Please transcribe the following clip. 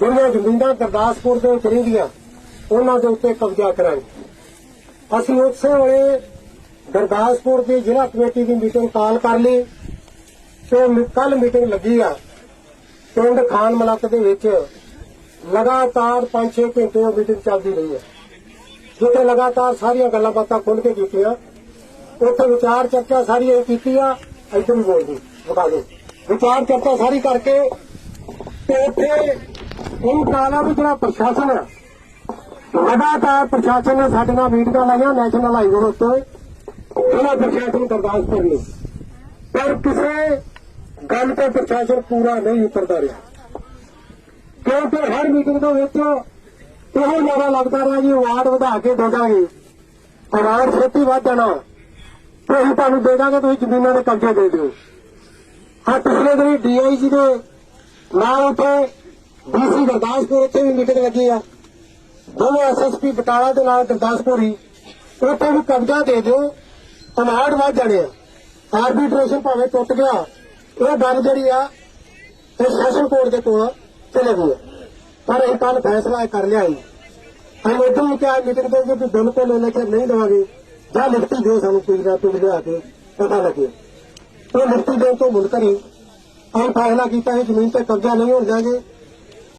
ਜਿਹੜੀਆਂ ਜ਼ਮੀਨਾਂ ਗੁਰਦਾਸਪੁਰ ਦੇ ਵਿੱਚ ਰਹਿੰਦੀਆਂ, ਉਹਨਾਂ ਦੇ ਉੱਤੇ ਕਬਜ਼ਾ ਕਰਾਂਗੇ। ਅਸੀਂ ਉਸੇ ਵੇਲੇ ਗੁਰਦਾਸਪੁਰ ਦੀ ਜ਼ਿਲ੍ਹਾ ਕਮੇਟੀ ਦੀ ਮੀਟਿੰਗ ਕਾਲ ਕਰ ਲਈ ਤੇ ਕੱਲ ਮੀਟਿੰਗ ਲੱਗੀ ਆ। ਪਿੰਡ ਖਾਨ ਮਲਕ ਦੇ ਵਿੱਚ ਲਗਾਤਾਰ 5-6 ਘੰਟੇ ਉਹ ਮੀਟਿੰਗ ਚੱਲਦੀ ਰਹੀ ਹੈ। ਜਿੱਥੇ ਲਗਾਤਾਰ ਸਾਰੀਆਂ ਗੱਲਾਂ ਬਾਤਾਂ ਖੁੱਲ ਕੇ ਕੀਤੀਆਂ। ਉੱਥੇ ਵਿਚਾਰ ਚਰਚਾ ਸਾਰੀ ਇਹ ਕੀਤੀ ਆ ਇੱਧਰ ਵੀ ਬੋਲਦੀ ਬਤਾ ਦਿਓ। ਵਿਚਾਰ ਚਰਚਾ ਸਾਰੀ ਕਰਕੇ ਤੇ ਉੱਥੇ ਉਹ ਕਾਲਾ ਵੀ ਜਿਹੜਾ ਪ੍ਰਸ਼ਾਸਨ ਹੈ। ਲਗਾਤਾਰ ਪ੍ਰਸ਼ਾਸਨ ਨੇ ਸਾਡੇ ਨਾਲ ਮੀਟਿੰਗਾਂ ਲਾਈਆਂ ਨੈਸ਼ਨਲ ਹਾਈਵੇ ਦੇ ਉੱਤੇ ਜ਼ਿਲ੍ਹਾ ਪ੍ਰਸ਼ਾਸਨ ਗੁਰਦਾਸਪੁਰ ਨੇ। ਪਰ ਕਿਸੇ ਗੱਲ ਤੇ ਪ੍ਰਸ਼ਾਸਨ ਪੂਰਾ ਨਹੀਂ ਉਤਰਦਾ ਰਿਹਾ। ਕਿਉਂਕਿ ਹਰ ਮੀਟਿੰਗ ਦੇ ਵਿੱਚ ਇਹੋ ਨਾਰਾ ਲੱਗਦਾ ਰਿਹਾ ਜੀ, ਵਾਰਡ ਵਧਾ ਕੇ ਦੇ ਦਾਂਗੇ। ਛੇਤੀ ਵੱਧ ਜਾਣਾ। ਤੇ ਅਸੀਂ ਤੁਹਾਨੂੰ ਦੇ ਦਾਂਗੇ, ਤੁਸੀਂ ਜ਼ਮੀਨਾਂ ਦੇ ਕਬਜ਼ੇ ਦੇ ਦਿਓ। ਹਾਂ ਪਿਛਲੇ ਦਿਨੀ ਡੀਆਈਜੀ ਦੇ ਨਾਲ ਉੱਥੇ ਡੀਸੀ ਗੁਰਦਾਸਪੁਰ ਉੱਥੇ ਵੀ ਮੀਟਿੰਗ ਲੱਗੀ ਆ। ਦੋਵੇਂ ਐਸਐਸਪੀ ਬਟਾਲਾ ਦੇ ਨਾਲ ਗੁਰਦਾਸਪੁਰ ਹੀ ਉੱਥੇ ਵੀ ਕਬਜ਼ਾ ਦੇ ਦਿਓ, ਅਨਾੜ ਵੱਧ ਜਾਣੇ ਆ। ਆਰਬਿਟ੍ਰੇਸ਼ਨ ਭਾਵੇਂ ਟੁੱਟ ਗਿਆ, ਇਹ ਗੱਲ ਜਿਹੜੀ ਆ, ਇਹ ਸੈਸ਼ਨ ਕੋਰਟ ਦੇ ਕੋਲ ਚਲੇ ਗਈ ਹੈ। ਪਰ ਇਹ ਕੱਲ ਫੈਸਲਾ ਇਹ ਕਰ ਲਿਆ ਹੈ ਅਸੀਂ ਉਦੋਂ ਵੀ ਕਿਹਾ ਮੀਟਿੰਗ ਦੇ ਵਿੱਚ ਵੀ ਬਿਲਕੁਲ ਇਲੈਕਸ਼ਨ ਨਹੀਂ ਦੇਵਾਂਗੇ। ਜਾਂ ਲਿਖਤੀ ਦਿਓ ਸਾਨੂੰ ਕੋਈ ਨਾ ਕੋਈ ਲਿਆ ਕੇ ਪਤਾ ਲੱਗੇ। ਉਹ ਲਿਖਤੀ ਦੇਣ ਤੋਂ ਮੁਲਕਰੀ ਅਸੀਂ ਫੈਸਲਾ ਕੀਤਾ ਹੈ ਜ਼ਮੀਨ ਤੇ ਕਬਜ਼ਾ ਨਹੀਂ ਹੋਣ ਦਿਆਂਗੇ।